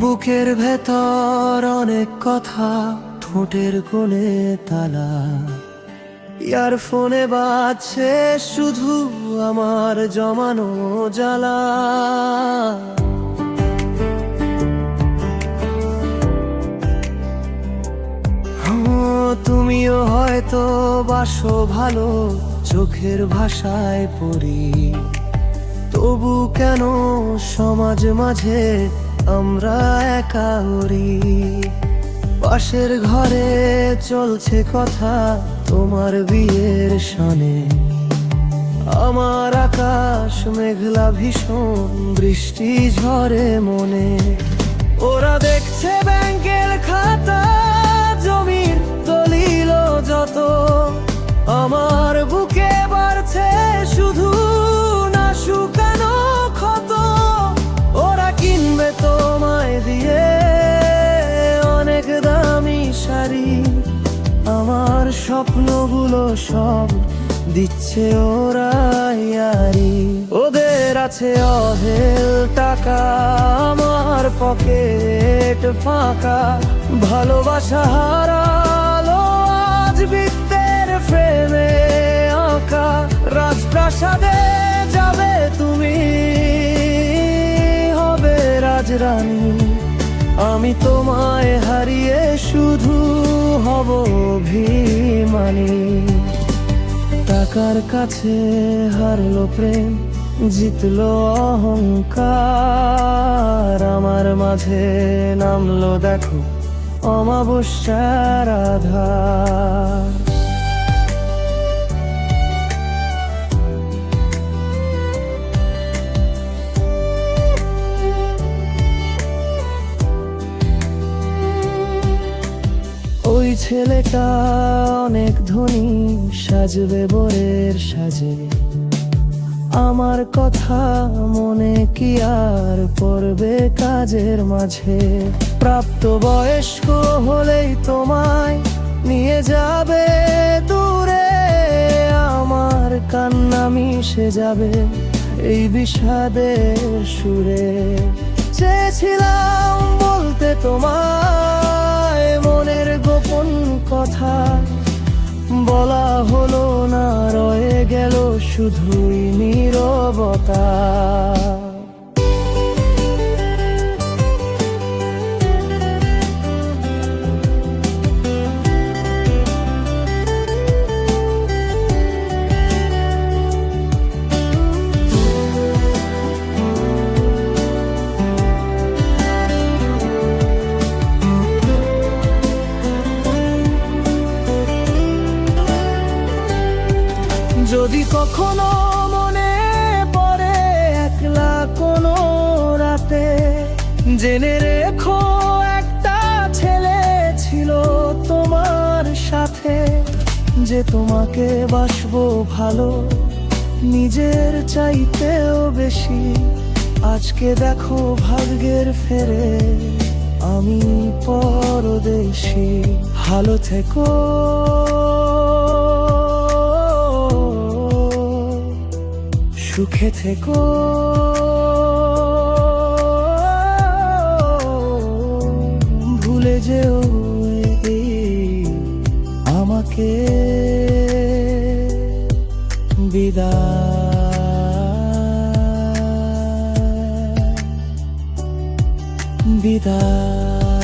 বুকের ভেতর অনেক কথা, ঠোঁটের কোণে তালা। ইয়ারফোনে বাজছে শুধু আমার জমানো জ্বালা। তুমিও হয়তো বাসো ভালো, চোখের ভাষায় পড়ি। তবু কেন সমাজ মাঝে আমরা একা উড়ি। পাশের ঘরে চলছে কথা তোমার বিয়ের সনে। আমার আকাশ মেঘলা ভীষণ, বৃষ্টি ঝরে মনে। ওরা দেখছে ব্যাংকের খাতা, জমির দলিল যত। আমার স্বপ্নগুলো সব দিচ্ছে ওরা ইয়ারি। ওদের আছে অহেল টাকা, আমার পকেট ফাঁকা। ভালোবাসা হারালো আজ বৃত্তের ফ্রেমে আঁকা। রাজপ্রাসাদে যাবে তুমি, হবে রাজরানী। আমি তোমায় হারিয়ে শুধু হব অভিমানী। টাকার কাছে হারলো প্রেম, জিতলো অহংকার। আমার মাঝে নামলো দেখো, অমাবস্যার আধার। ছেলেটা অনেক ধনী, সাজবে বরের সাজে। আমার কথা মনে কি আর পড়বে কাজের মাঝে? প্রাপ্ত বয়স্ক হলেই তোমায় নিয়ে যাবে দূরে। আমার কান্না মিশে যাবে, এই বিষাদের সুরে বলা হলো না রয়ে গেল শুধুই নীরবতা। যদি কখনো মনে পড়ে একলা কোনো রাতে, জেনে রেখো একটা ছেলে ছিল তোমার সাথে, যে তোমাকে বাসবো ভালো, নিজের চাইতেও বেশি। আজকে দেখো ভাগ্যের ফেরে, আমি পরদেশি। ভালো থেকো। সুখে থেকো। ভুলে যেও আমাকে। বিদায়। বিদায়।